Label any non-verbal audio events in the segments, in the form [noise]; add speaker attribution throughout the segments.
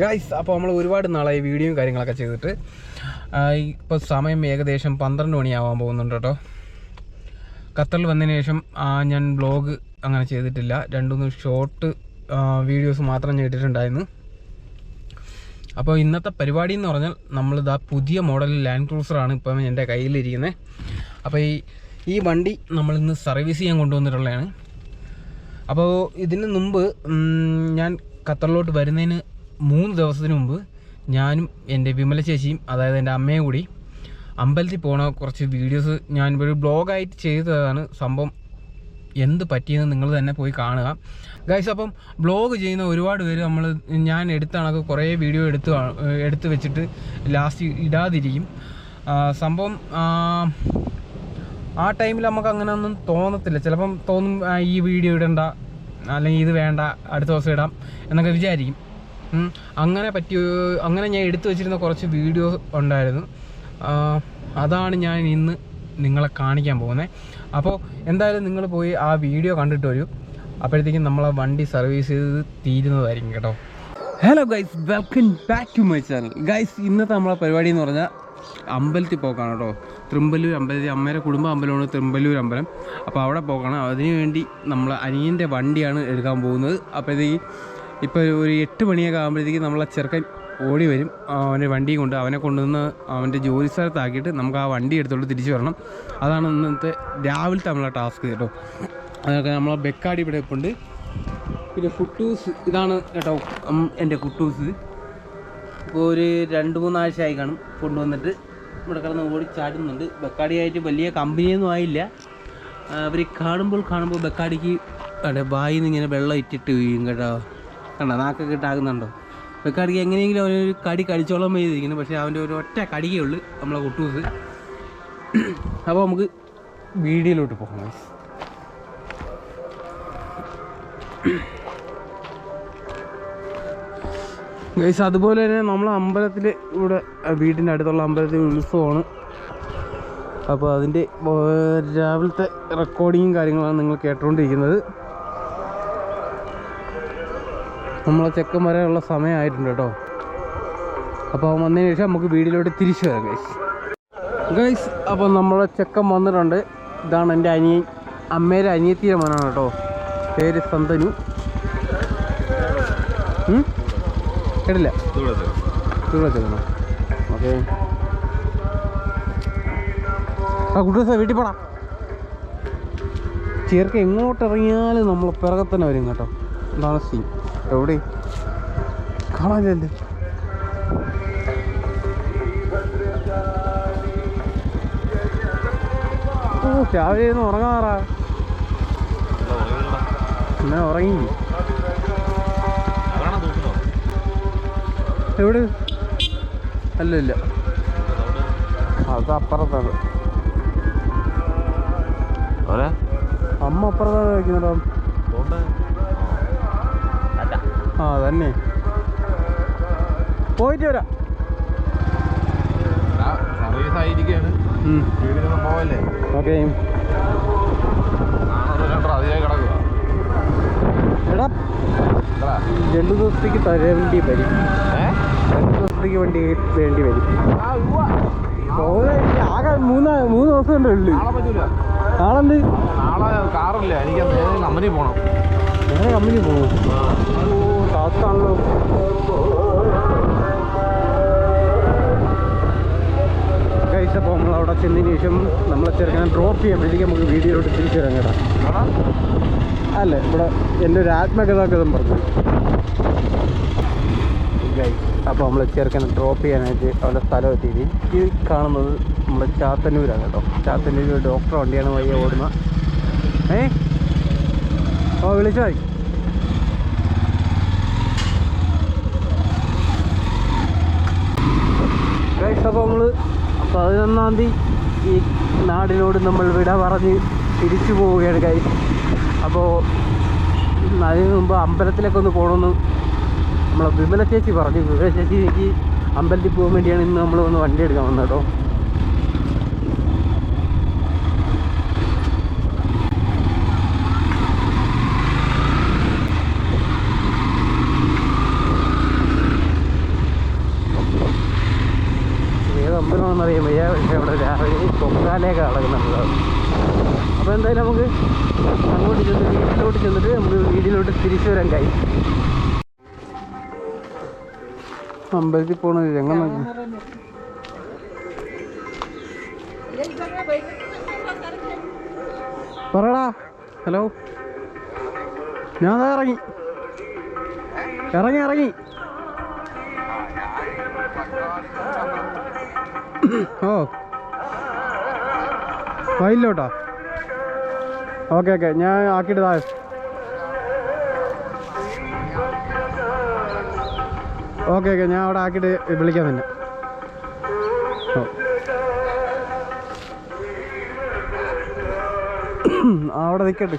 Speaker 1: Guys അപ്പോൾ നമ്മൾ ഒരുപാട് നാളായി വീഡിയോയും കാര്യങ്ങളൊക്കെ ചെയ്തിട്ട് ഇപ്പോൾ സമയം ഏകദേശം പന്ത്രണ്ട് മണിയാവാൻ പോകുന്നുണ്ട് കേട്ടോ. ഖത്തറിൽ വന്നതിന് ശേഷം ഞാൻ ബ്ലോഗ് അങ്ങനെ ചെയ്തിട്ടില്ല. രണ്ടുമൂന്ന് ഷോർട്ട് വീഡിയോസ് മാത്രം ചെയ്തിട്ടുണ്ടായിരുന്നു അപ്പോൾ ഇന്നത്തെ പരിപാടി എന്ന് പറഞ്ഞാൽ നമ്മളിതാ പുതിയ മോഡൽ ലാൻഡ് ക്രൂസറാണ് ഇപ്പം എന്റെ കയ്യിലിരിക്കുന്നത്. അപ്പോൾ ഈ ഈ വണ്ടി നമ്മളിന്ന് സർവീസ് ചെയ്യാൻ കൊണ്ടുവന്നിട്ടുള്ളതാണ്. അപ്പോൾ ഇതിന് മുമ്പ് ഞാൻ ഖത്തറിലോട്ട് വരുന്നതിന് മൂന്ന് ദിവസത്തിന് മുമ്പ് ഞാനും എന്റെ വിമല ചേച്ചിയും അതായത് എന്റെ അമ്മയും കൂടി അമ്പലത്തിൽ പോണ കുറച്ച് വീഡിയോസ് ഞാൻ ഒരു ബ്ലോഗായിട്ട് ചെയ്തതാണ്. സംഭവം എന്ത് പറ്റിയെന്ന് നിങ്ങൾ തന്നെ പോയി കാണുക. ഗൈസ് അപ്പം ബ്ലോഗ് ചെയ്യുന്ന ഒരുപാട് പേര് നമ്മൾ ഞാൻ എടുത്ത കണക്ക് കുറേ വീഡിയോ എടുത്ത് എടുത്ത് വെച്ചിട്ട് ലാസ്റ്റ് ഇടാതിരിക്കും. സംഭവം ആ, ടൈമിൽ നമുക്ക് അങ്ങനെ ഒന്നും തോന്നത്തില്ല. ചിലപ്പം തോന്നും ഈ വീഡിയോ ഇടണ്ട അല്ലെങ്കിൽ ഇത് വേണ്ട അടുത്ത ദിവസം ഇടാം എന്നൊക്കെ വിചാരിക്കും. അങ്ങനെ പറ്റിയ അങ്ങനെ ഞാൻ എടുത്തു വെച്ചിരുന്ന കുറച്ച് വീഡിയോ ഉണ്ടായിരുന്നു. അതാണ് ഞാൻ ഇന്ന് നിങ്ങളെ കാണിക്കാൻ പോകുന്നത് അപ്പോൾ എന്തായാലും നിങ്ങൾ പോയി ആ വീഡിയോ കണ്ടിട്ട് വരൂ. അപ്പോഴത്തേക്കും നമ്മളെ വണ്ടി സർവീസ് ചെയ്ത് തീരുന്നതായിരിക്കും കേട്ടോ. Hello guys welcome back to my channel guys ഇന്നത്തെ നമ്മളെ പരിപാടി എന്ന് പറഞ്ഞാൽ അമ്പലത്തിൽ പോക്കാണ് കേട്ടോ. തൃമ്പല്ലൂർ അമ്പലത്തിൽ അമ്മയുടെ കുടുംബ അമ്പലമാണ് തൃമ്പല്ലൂർ അമ്പലം. അപ്പോൾ അവിടെ പോക്കാണ്. അതിനുവേണ്ടി നമ്മൾ അനിയന്റെ വണ്ടിയാണ് എടുക്കാൻ പോകുന്നത്. അപ്പോഴത്തേക്ക് ഇപ്പോൾ ഒരു എട്ട് മണിയൊക്കെ ആകുമ്പോഴത്തേക്ക് നമ്മളെ ചെറുക്കൻ ഓടി വരും. അവന്റെ വണ്ടി കൊണ്ട് അവനെ കൊണ്ടുവന്ന് അവന്റെ ജോലി സ്ഥലത്താക്കിയിട്ട് നമുക്ക് ആ വണ്ടി എടുത്തോണ്ട് തിരിച്ചു വരണം. അതാണ് ഇന്നത്തെ രാവിലത്തെ നമ്മളെ ടാസ്ക് കേട്ടോ. അതൊക്കെ നമ്മളെ ബെക്കാടി ഇവിടെ ഇപ്പുണ്ട് പിന്നെ കുട്ടൂസ് ഇതാണ് കേട്ടോ എന്റെ കുട്ടൂസ് ഇപ്പോൾ ഒരു രണ്ട് മൂന്നാഴ്ച ആയി കാണും കൊണ്ടുവന്നിട്ട്. ഇവിടെ കിടന്ന് ഓടി ചാടുന്നുണ്ട്. ബെക്കാടിയായിട്ട് വലിയ കമ്പനിയൊന്നും ആയില്ല. അവർ കാണുമ്പോൾ കാണുമ്പോൾ ബെക്കാടിക്ക് അവിടെ നിന്ന് ഇങ്ങനെ വെള്ളം ഇറ്റിട്ട് വീഴും കേട്ടോ. കണ്ടോ? നാക്കൊക്കെ ഇട്ടാകുന്നുണ്ടോ? വെക്കാടിക്ക് എങ്ങനെയെങ്കിലും അവനൊരു കടി കടിച്ചോളം ചെയ്തിരിക്കുന്നു പക്ഷേ അവന്റെ ഒരു ഒറ്റ കടിയേ ഉള്ളൂ നമ്മളെ കുട്ടൂസ് അപ്പോൾ നമുക്ക് വീഡിയോയിലോട്ട് പോകാം. ഗൈസ് അതുപോലെ തന്നെ നമ്മളെ അമ്പലത്തിൽ ഇവിടെ വീടിന്റെ അടുത്തുള്ള അമ്പലത്തിൽ ഉത്സവമാണ്. അപ്പോൾ അതിന്റെ രാവിലത്തെ റെക്കോർഡിങ്ങും കാര്യങ്ങളാണ് നിങ്ങൾ കേട്ടുകൊണ്ടിരിക്കുന്നത് നമ്മളെ ചെക്കൻ വരാനുള്ള സമയമായിട്ടുണ്ട് കേട്ടോ. അപ്പോൾ അവൻ വന്നതിന് ശേഷം നമുക്ക് വീടിലോട്ട് തിരിച്ചു വരാം ഗൈസ് ഗൈസ് അപ്പോൾ നമ്മളെ ചെക്കൻ വന്നിട്ടുണ്ട്. ഇതാണ് എന്റെ അനിയൻ. അമ്മേരെ അനിയത്തിയുടെ മനാണ് കേട്ടോ. പേര് സന്തനു? കേട്ടില്ല? ഇവിടെ ചെല്ലണം ഓക്കെ. ആ കുട്ടി വീട്ടിൽ പോടാ. ചേർക്ക് എങ്ങോട്ട് ഇറങ്ങിയാലും നമ്മൾ പിറകെ തന്നെ വരും കേട്ടോ. എന്താണ് സീൻ എവിടെ? കാണാനില്ലേ ഓ രാവിലെ ഉറങ്ങാറാ. എന്നാ ഉറങ്ങി. എവിടെ? അല്ലല്ല. അത് അപ്പുറത്താണ് അമ്മ അപ്പുറത്താണ് വയ്ക്കുന്നുണ്ടോ ആ തന്നെ പോയിട്ട് വരാം. ഓക്കെ. എടാ രണ്ടു ദിവസത്തേക്ക് തരേണ്ടി വരും. രണ്ടു ദിവസത്തേക്ക് വണ്ടി വേണ്ടി വരും. ആകെ മൂന്ന് മൂന്ന് ദിവസം ഉണ്ട് ഉള്ളൂ. നാളെന്ത്?
Speaker 2: നാളെ കാറില്ല. എനിക്ക് കമ്പനി പോണം.
Speaker 1: നേരെ കമ്പനി പോകും ടാസ്കാണല്ലോ കഴിച്ച അപ്പോൾ നമ്മൾ അവിടെ ചെന്നതിന് ശേഷം നമ്മളെ ചെറുക്കനെ ഡ്രോപ്പ് ചെയ്യുമ്പോഴത്തേക്ക് നമുക്ക് വീഡിയോയിലോട്ട് തിരിച്ചു വരാൻ കേട്ടോ. അല്ല ഇവിടെ എന്റെ ഒരു ആത്മകഥാഗതം പറഞ്ഞു. അപ്പോൾ നമ്മൾ ചെറുക്കനെ ഡ്രോപ്പ് ചെയ്യാനായിട്ട് അവിടെ സ്ഥലം എത്തിയിട്ട് ഈ കാണുന്നത് നമ്മുടെ ചാത്തന്നൂരാണ് കേട്ടോ. ചാത്തന്നൂർ ഡോക്ടർ വണ്ടിയാണ് വഴി ഓടുന്ന ഏ? ഓ വിളിച്ചാൽ മതി ഗൈസ് അപ്പോൾ നമ്മൾ പതിനൊന്നാം തീയതി ഈ നാടിനോട് നമ്മൾ വിട പറഞ്ഞ് തിരിച്ചു പോവുകയാണ് കൈ അപ്പോൾ അതിന് മുമ്പ് അമ്പലത്തിലൊക്കെ ഒന്ന് പോകണമെന്ന് നമ്മളെ വിമല ചേച്ചി പറഞ്ഞു. വിമല ചേച്ചി എനിക്ക് അമ്പലത്തിൽ പോകാൻ വേണ്ടിയാണ് ഇന്ന് നമ്മൾ ഒന്ന് വണ്ടി എടുക്കാൻ വന്നത് കേട്ടോ. അമ്പലമാണെന്ന് അറിയാൻ വയ്യ പക്ഷേ അവിടെ രാവിലെ പൊക്കാലേക്ക് നടക്കുന്നുണ്ട് അപ്പോൾ എന്തായാലും നമുക്ക് അങ്ങോട്ട് ചെന്ന് വീട്ടിലോട്ട് ചെന്നിട്ട് നമുക്ക് വീട്ടിലോട്ട് തിരിച്ചു വരാൻ കഴിയും. അമ്പലത്തിൽ പോണ എങ്ങനെ പറടാ ഹലോ. ഞാൻ ഇറങ്ങി. ഇറങ്ങി ഇറങ്ങി. ഓ. വയലിലോട്ടാ ഓക്കെ ഓക്കെ. ഞാൻ ആക്കിയിട്ട് താഴെ ഓക്കെ ഓക്കെ. ഞാൻ അവിടെ ആക്കിയിട്ട് വിളിക്കാം തന്നെ [clears throat] അവിടെ നിൽക്കട്ടെ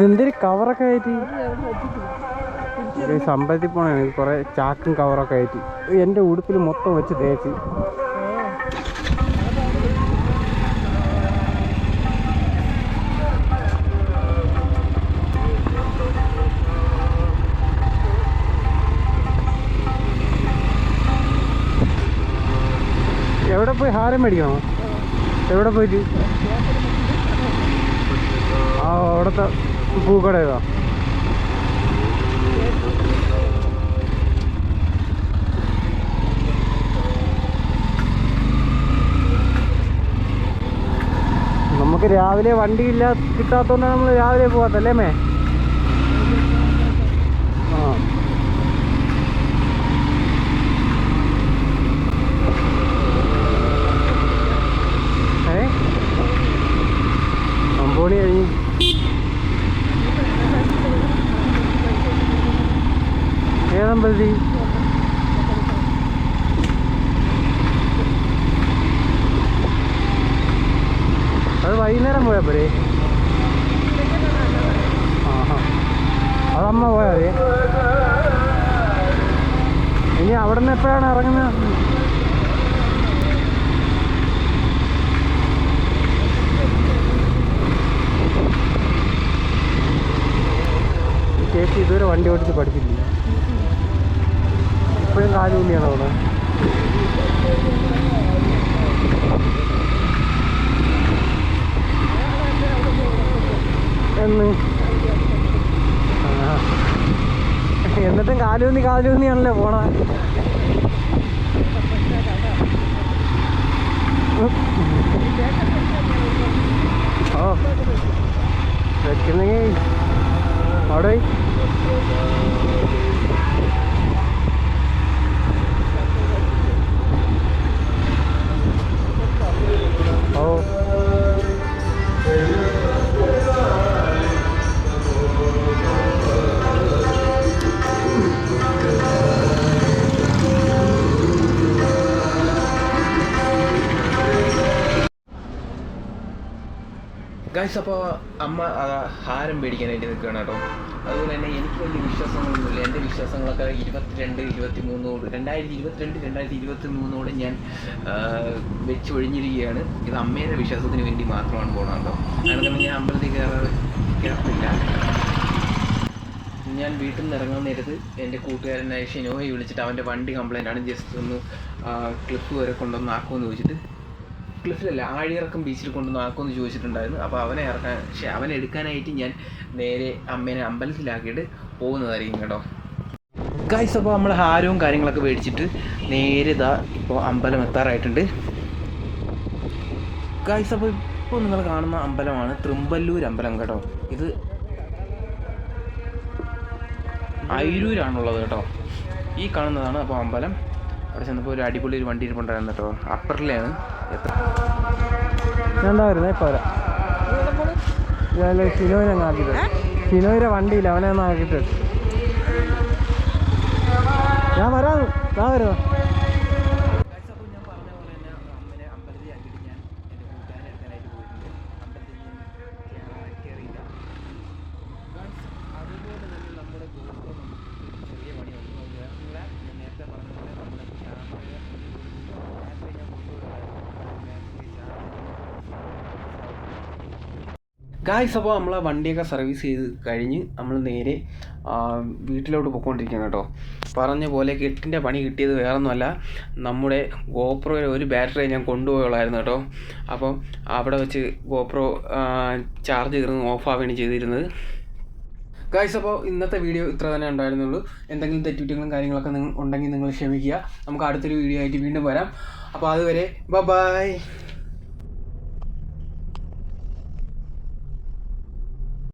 Speaker 1: ഇതെന്തൊരു കവറൊക്കെ ആയിട്ട്? ഈ അമ്പലത്തിൽ പോണേ കുറെ ചാക്കും കവറൊക്കെ ആയിട്ട്. എന്റെ ഉടുപ്പിൽ മൊത്തം വെച്ച് തേച്ച്. എവിടെ പോയി ഹാരം മേടിക്കണോ? എവിടെ പോയിട്ട്? ആ അവിടുത്തെ പൂക്കട ഏതാ നമുക്ക് രാവിലെ ഇല്ല കിട്ടാത്തോണ്ടാണ് നമ്മൾ രാവിലെ പോകാത്തല്ലേ മേ? ആ. ഏ? അമ്പോണി കഴിഞ്ഞു. ഏതമ്പലത്തി അത് വൈകുന്നേരം പോയാ പോരെ? അതമ്മ പോയാ മതി. ഇനി അവിടെ നിന്ന് എപ്പോഴാണ് ഇറങ്ങുന്നത്? ചേച്ചി ഇതുവരെ വണ്ടി ഓടിച്ച് പഠിച്ചിട്ടില്ല കാലുകൂലിയാണ് അവിടെ. എന്ന്. എന്നിട്ടും കാലൂന്നി കാലൂന്നിയാണല്ലോ പോണ? ഓ. വെക്കുന്നെങ്കിൽ അവിടെ
Speaker 3: ഗൈസ് അപ്പോൾ അമ്മ ഹാരം മേടിക്കാനായിട്ട് നിൽക്കുകയാണ് കേട്ടോ. അതുപോലെ തന്നെ എനിക്ക് വലിയ വിശ്വാസങ്ങളൊന്നുമില്ല. എന്റെ വിശ്വാസങ്ങളൊക്കെ ഇരുപത്തിരണ്ട് ഇരുപത്തി മൂന്നോട് രണ്ടായിരത്തി ഇരുപത്തിരണ്ട് രണ്ടായിരത്തി ഇരുപത്തി മൂന്നോട് ഞാൻ വെച്ച് ഒഴിഞ്ഞിരിക്കുകയാണ്. ഇത് അമ്മയുടെ വിശ്വാസത്തിന് വേണ്ടി മാത്രമാണ് പോകണം കേട്ടോ. കാരണം ഞാൻ അമ്പലത്തിൽ കയറാറ് കയറത്തില്ല ഞാൻ വീട്ടിൽ നിന്ന് ഇറങ്ങാൻ നേരത്ത് എന്റെ കൂട്ടുകാരനായ ഷിനോയെ വിളിച്ചിട്ട് അവന്റെ വണ്ടി കംപ്ലൈന്റ് ആണ്. ജസ്റ്റ് ഒന്ന് ക്ലിപ്പ് വരെ കൊണ്ടുവന്ന് ആക്കുമെന്ന് ചോദിച്ചിട്ട് ക്ലിഫിലല്ല ആഴിയിറക്കം ബീച്ചിൽ കൊണ്ടുവന്ന് ആക്കുമെന്ന് ചോദിച്ചിട്ടുണ്ടായിരുന്നു. അപ്പോൾ അവനെ ഇറക്കാൻ പക്ഷേ അവനെ എടുക്കാനായിട്ട് ഞാൻ നേരെ അമ്മേനെ അമ്പലത്തിലാക്കിയിട്ട് പോകുന്നതായിരിക്കും കേട്ടോ. ഗൈസ് അപ്പോൾ നമ്മൾ ഹാരവും കാര്യങ്ങളൊക്കെ മേടിച്ചിട്ട് നേരെ ഇതാ ഇപ്പോൾ അമ്പലം എത്താറായിട്ടുണ്ട്. ഗൈസ് അപ്പോൾ ഇപ്പോൾ നിങ്ങൾ കാണുന്ന അമ്പലമാണ് തൃമ്പല്ലൂർ അമ്പലം കേട്ടോ. ഇത് അയിരൂരാണുള്ളത് കേട്ടോ. ഈ കാണുന്നതാണ് അപ്പോൾ അമ്പലം. അവിടെ ചെന്നപ്പോൾ ഒരു അടിപൊളി ഒരു വണ്ടി ഇരിപ്പുണ്ടായിരുന്നു കേട്ടോ. അപ്പറിലാണ് എത്ര?
Speaker 1: ഞാൻ എന്താ വരുന്നത് ഇപ്പോൾ വരാം ഞാൻ ഷിനോയിനെ അങ്ങ് ആക്കിയിട്ട് ഷിനോയിലെ വണ്ടിയില്ല അവനെ ഒന്ന് ആക്കിയിട്ട്. ഞാൻ വരാം. ഞാൻ വരുന്നു
Speaker 3: അപ്പോൾ ഞാൻ പറഞ്ഞ പോലെ തന്നെ അമ്മനെ അമ്പലത്തിൽ
Speaker 1: ഗായ്സ് അപ്പോൾ നമ്മൾ ആ വണ്ടിയൊക്കെ സർവീസ് ചെയ്ത് കഴിഞ്ഞ് നമ്മൾ നേരെ വീട്ടിലോട്ട് പോയിക്കൊണ്ടിരിക്കുകയാണ് കേട്ടോ. പറഞ്ഞ പോലെ കെട്ടിന്റെ പണി കിട്ടിയത് വേറൊന്നുമല്ല. നമ്മുടെ ഗോപ്രോയിൽ ഒരു ബാറ്ററി ഞാൻ കൊണ്ടുപോയുള്ളായിരുന്നു കേട്ടോ. അപ്പം അവിടെ വെച്ച് ഗോപ്രോ ചാർജ് കയറുന്നു ഓഫ് ആവുകയാണ് ചെയ്തിരുന്നത്. ഗായ്സ് അപ്പോൾ ഇന്നത്തെ വീഡിയോ ഇത്ര തന്നെ ഉണ്ടായിരുന്നുള്ളൂ. എന്തെങ്കിലും തെറ്റുകുറ്റങ്ങളും കാര്യങ്ങളൊക്കെ നിങ്ങൾ ഉണ്ടെങ്കിൽ നിങ്ങൾ ക്ഷമിക്കുക. നമുക്ക് അടുത്തൊരു വീഡിയോ ആയിട്ട് വീണ്ടും വരാം. അപ്പോൾ അതുവരെ ബ ബായ്